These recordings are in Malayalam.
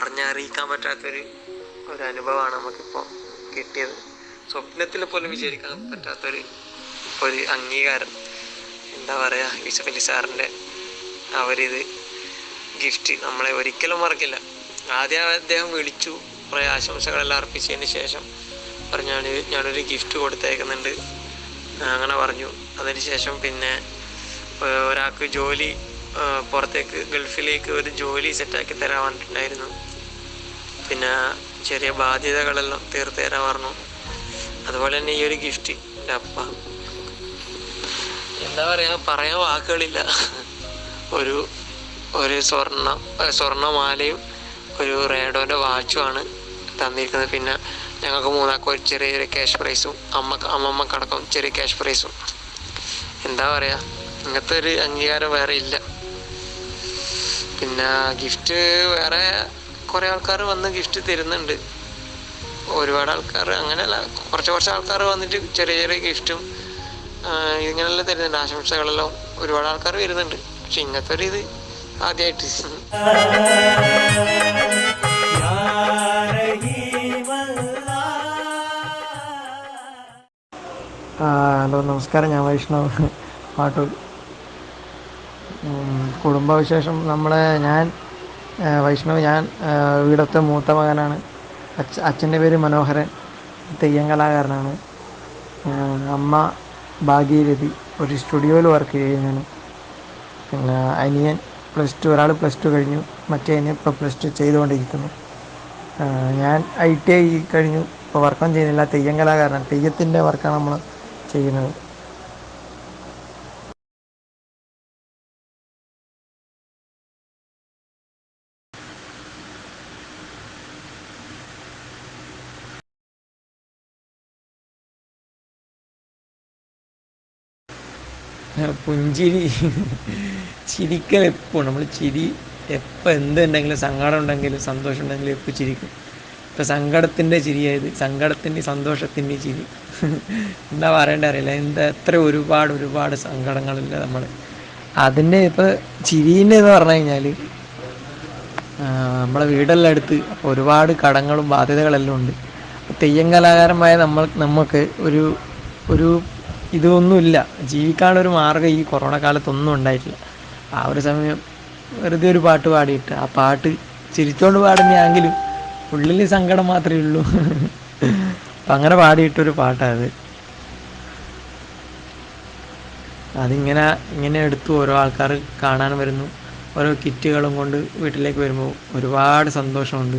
പറഞ്ഞറിയിക്കാൻ പറ്റാത്തൊരു ഒരു അനുഭവമാണ് നമുക്കിപ്പോൾ കിട്ടിയത്. സ്വപ്നത്തിൽ പോലും വിചാരിക്കാൻ പറ്റാത്തൊരു ഒരു അംഗീകാരം. എന്താ പറയുക യൂസഫ് സാറിന്റെ അവരിത് ഗിഫ്റ്റ് നമ്മളെ ഒരിക്കലും മറക്കില്ല. ആദ്യം അദ്ദേഹം വിളിച്ചു കുറേ ആശംസകളെല്ലാം അർപ്പിച്ചതിന് ശേഷം പറഞ്ഞു "ഞാൻ ഞാനൊരു ഗിഫ്റ്റ് കൊടുത്തേക്കുന്നുണ്ട്. അങ്ങനെ പറഞ്ഞു. അതിന് ശേഷം പിന്നെ ഒരാൾക്ക് ജോലി പുറത്തേക്ക് ഗൾഫിലേക്ക് ഒരു ജോലി സെറ്റാക്കി തരാൻ പറഞ്ഞിട്ടുണ്ടായിരുന്നു. പിന്നെ ചെറിയ ബാധ്യതകളെല്ലാം തീർത്ത് തരാൻ പറഞ്ഞു. അതുപോലെ തന്നെ ഈ ഒരു ഗിഫ്റ്റ് എന്റെ അപ്പ. എന്താ പറയാ പറയാൻ വാക്കുകളില്ല. ഒരു ഒരു സ്വർണ സ്വർണമാലയും ഒരു റേഡോന്റെ വാച്ചുമാണ് തന്നിരിക്കുന്നത്. പിന്നെ ഞങ്ങൾക്ക് മൂന്നാക്ക ഒരു ചെറിയൊരു ക്യാഷ് പ്രൈസും അമ്മ അമ്മമ്മക്കടക്കം ചെറിയ ക്യാഷ് പ്രൈസും എന്താ പറയാ ഇങ്ങനത്തെ ഒരു അംഗീകാരം വേറെ ഇല്ല. പിന്നെ ഗിഫ്റ്റ് വേറെ കുറേ ആൾക്കാർ വന്ന് ഗിഫ്റ്റ് തരുന്നുണ്ട്. ഒരുപാട് ആൾക്കാർ അങ്ങനെയല്ല കുറച്ച് കുറച്ച് ആൾക്കാർ വന്നിട്ട് ചെറിയ ചെറിയ ഗിഫ്റ്റും ഇങ്ങനെയെല്ലാം തരുന്നുണ്ട്. ആശംസകളെല്ലാം ഒരുപാട് ആൾക്കാർ വരുന്നുണ്ട്. പക്ഷെ ഇങ്ങനത്തെ ഒരു ഇത് ആദ്യമായിട്ട് ഹലോ നമസ്കാരം. ഞാൻ വൈഷ്ണവ്. പാട്ടൂർ ഉം, കുടുംബവിശേഷം. നമ്മളെ ഞാൻ വൈഷ്ണവ് ഞാൻ ഇവിടുത്തെ മൂത്ത മകനാണ്. അച്ഛ അച്ഛന്റെ പേര് മനോഹരൻ തെയ്യം കലാകാരനാണ്. അമ്മ ഭാഗീരഥി ഒരു സ്റ്റുഡിയോയിൽ വർക്ക് ചെയ്യുന്നതാണ്. പിന്നെ അനിയൻ പ്ലസ് ടു ഒരാൾ പ്ലസ് ടു കഴിഞ്ഞു മറ്റേ അനിയൻ ഇപ്പോൾ പ്ലസ് ടു ചെയ്തുകൊണ്ടിരിക്കുന്നു. ഞാൻ ഐ ടി ഐ കഴിഞ്ഞു ഇപ്പോൾ വർക്കൊന്നും ചെയ്യുന്നില്ല തെയ്യം കലാകാരനാണ്. തെയ്യത്തിന്റെ വർക്കാണ് നമ്മൾ ചെയ്യുന്നത്. പുഞ്ചിരി ചിരിക്കൽ എപ്പോൾ നമ്മൾ ചിരി എപ്പോൾ എന്തുണ്ടെങ്കിലും സങ്കടം ഉണ്ടെങ്കിലും സന്തോഷം ഉണ്ടെങ്കിലും എപ്പോൾ ചിരിക്കും. ഇപ്പം സങ്കടത്തിന്റെ ചിരിയായത് സങ്കടത്തിന്റെ സന്തോഷത്തിന്റെ ചിരി. എന്താ പറയേണ്ട അറിയില്ല. എന്താ എത്ര ഒരുപാട് ഒരുപാട് സങ്കടങ്ങളില്ല നമ്മൾ അതിന്റെ ഇപ്പോൾ ചിരീന്റെ എന്ന് പറഞ്ഞു കഴിഞ്ഞാൽ നമ്മളെ വീടെല്ലാം അടുത്ത് ഒരുപാട് കടങ്ങളും ബാധ്യതകളെല്ലാം ഉണ്ട്. തെയ്യം കലാകാരമായ നമ്മൾ നമുക്ക് ഒരു ഒരു ഇതൊന്നുമില്ല. ജീവിക്കാനുള്ളൊരു മാർഗം ഈ കൊറോണ കാലത്തൊന്നും ഉണ്ടായിട്ടില്ല. ആ ഒരു സമയം വെറുതെ ഒരു പാട്ട് പാടിയിട്ട് ആ പാട്ട് ചിരിച്ചോണ്ട് പാടുന്നെങ്കിലും ഉള്ളിൽ സങ്കടം മാത്രമേ ഉള്ളൂ. അപ്പം അങ്ങനെ പാടിയിട്ടൊരു പാട്ടാണ് അതിങ്ങനെ ഇങ്ങനെ എടുത്തു ഓരോ ആൾക്കാർ കാണാൻ വരുന്നു. ഓരോ കിറ്റുകളും കൊണ്ട് വീട്ടിലേക്ക് വരുമ്പോൾ ഒരുപാട് സന്തോഷമുണ്ട്.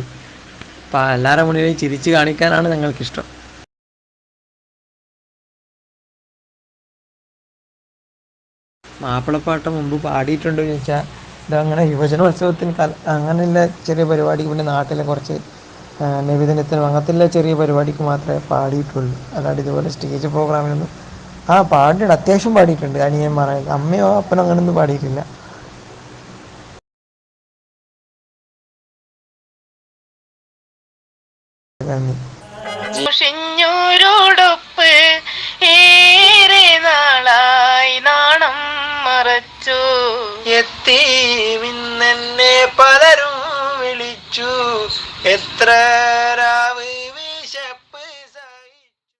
അപ്പം എല്ലാവരുടെ മുന്നിൽ ചിരിച്ച് കാണിക്കാനാണ് ഞങ്ങൾക്കിഷ്ടം. മാപ്പിളപ്പാട്ട് മുമ്പ് പാടിയിട്ടുണ്ടോ എന്ന് ചോദിച്ചാൽ ഇതങ്ങനെ യുവജനോത്സവത്തിന് കല അങ്ങനെയുള്ള ചെറിയ പരിപാടിക്ക് പിന്നെ നാട്ടിലെ കുറച്ച് നബിദിനത്തിനും അങ്ങനത്തെ ചെറിയ പരിപാടിക്ക് മാത്രമേ പാടിയിട്ടുള്ളൂ. അല്ലാണ്ട് ഇതുപോലെ സ്റ്റേജ് പ്രോഗ്രാമിനൊന്നും ആ പാടിയിട്ട് അത്യാവശ്യം പാടിയിട്ടുണ്ട്. അനിയൻ അനിയന്മാരെ അമ്മയോ അപ്പനോ അങ്ങനെയൊന്നും പാടിയിട്ടില്ല. നന്ദി. മിന്നെ പലരും വിളിച്ചു എത്ര